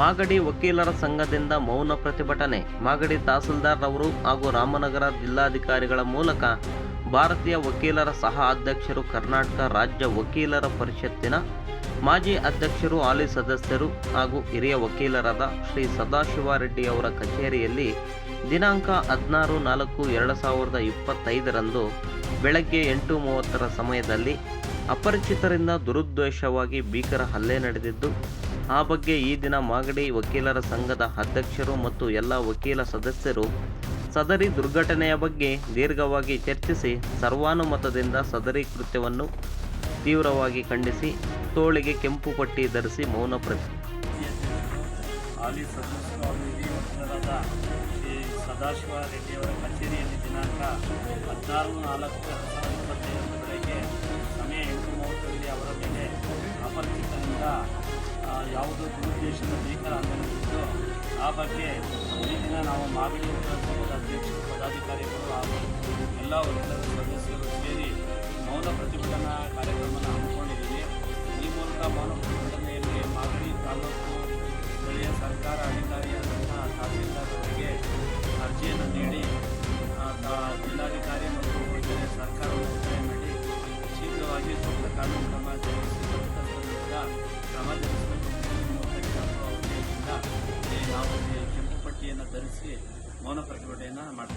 ಮಾಗಡಿ ವಕೀಲರ ಸಂಘದಿಂದ ಮೌನ ಪ್ರತಿಭಟನೆ. ಮಾಗಡಿ ತಹಸೀಲ್ದಾರ್ ಅವರು ಹಾಗೂ ರಾಮನಗರ ಜಿಲ್ಲಾಧಿಕಾರಿಗಳ ಮೂಲಕ ಭಾರತೀಯ ವಕೀಲರ ಸಹ ಅಧ್ಯಕ್ಷರು, ಕರ್ನಾಟಕ ರಾಜ್ಯ ವಕೀಲರ ಪರಿಷತ್ತಿನ ಮಾಜಿ ಅಧ್ಯಕ್ಷರು, ಹಾಲಿ ಸದಸ್ಯರು ಹಾಗೂ ಹಿರಿಯ ವಕೀಲರಾದ ಶ್ರೀ ಸದಾಶಿವಾರೆಡ್ಡಿ ಅವರ ಕಚೇರಿಯಲ್ಲಿ ದಿನಾಂಕ ಹದಿನಾರು ನಾಲ್ಕು ಎರಡು ಸಾವಿರದ ಇಪ್ಪತ್ತೈದರಂದು ಬೆಳಗ್ಗೆ ಎಂಟು ಮೂವತ್ತರ ಸಮಯದಲ್ಲಿ ಅಪರಿಚಿತರಿಂದ ದುರುದ್ದೇಶವಾಗಿ ಭೀಕರ ಹಲ್ಲೆ ನಡೆದಿದ್ದು ಆ ಬಗ್ಗೆ ಈ ದಿನ ಮಾಗಡಿ ವಕೀಲರ ಸಂಘದ ಅಧ್ಯಕ್ಷರು ಮತ್ತು ಎಲ್ಲ ವಕೀಲ ಸದಸ್ಯರು ಸದರಿ ದುರ್ಘಟನೆಯ ಬಗ್ಗೆ ದೀರ್ಘವಾಗಿ ಚರ್ಚಿಸಿ ಸರ್ವಾನುಮತದಿಂದ ಸದರಿ ಕೃತ್ಯವನ್ನು ತೀವ್ರವಾಗಿ ಖಂಡಿಸಿ ತೋಳಿಗೆ ಕೆಂಪು ಪಟ್ಟಿ ಧರಿಸಿ ಮೌನ ಪ್ರತಿ ಸದಾಶಿವ ರೆಡ್ಡಿಯವರ ದಿನಾಂಕ ಹದಿನಾರು ನಾಲ್ಕು ಸಾವಿರದ ಯಾವುದೋ ದುರುದ್ದೇಶದ ಅಂತ ನಡೆದಿದ್ದು ಆ ಬಗ್ಗೆ ಈ ದಿನ ನಾವು ಮಾಗಡಿ ಸಂಘದ ಅಧ್ಯಕ್ಷರು, ಪದಾಧಿಕಾರಿಗಳು ಹಾಗೂ ಎಲ್ಲ ವರ್ಗದ ಸದಸ್ಯರು ಸೇರಿ ಮೌನ ಪ್ರತಿಭಟನಾ ಕಾರ್ಯಕ್ರಮವನ್ನು ಹಮ್ಮಿಕೊಂಡಿದ್ದೀವಿ. ಈ ಮೂಲಕ ಮೌನ ಪ್ರತಿಭಟನೆಯಲ್ಲಿ ಮಾಗಡಿ ತಾಲೂಕು ಸ್ಥಳೀಯ ಸರ್ಕಾರ ಅಧಿಕಾರಿಯಾದಂತಹ ತಹಸೀಲ್ದಾರರಿಗೆ ಅರ್ಜಿಯನ್ನು ನೀಡಿ ಜಿಲ್ಲಾಧಿಕಾರಿ ಮತ್ತು ಇತರೆ ಸರ್ಕಾರವನ್ನು ಒತ್ತಾಯ ಮಾಡಿ ಶೀಘ್ರವಾಗಿ ಸೂಕ್ತ ಕಾನೂನು ಕ್ರಮ ಜರುಗಿಸಿ ತಪ್ಪಿತಸ್ಥರ ವಿರುದ್ಧ ಕ್ರಮ కలిసి మౌన ప్రతిభటైన మాట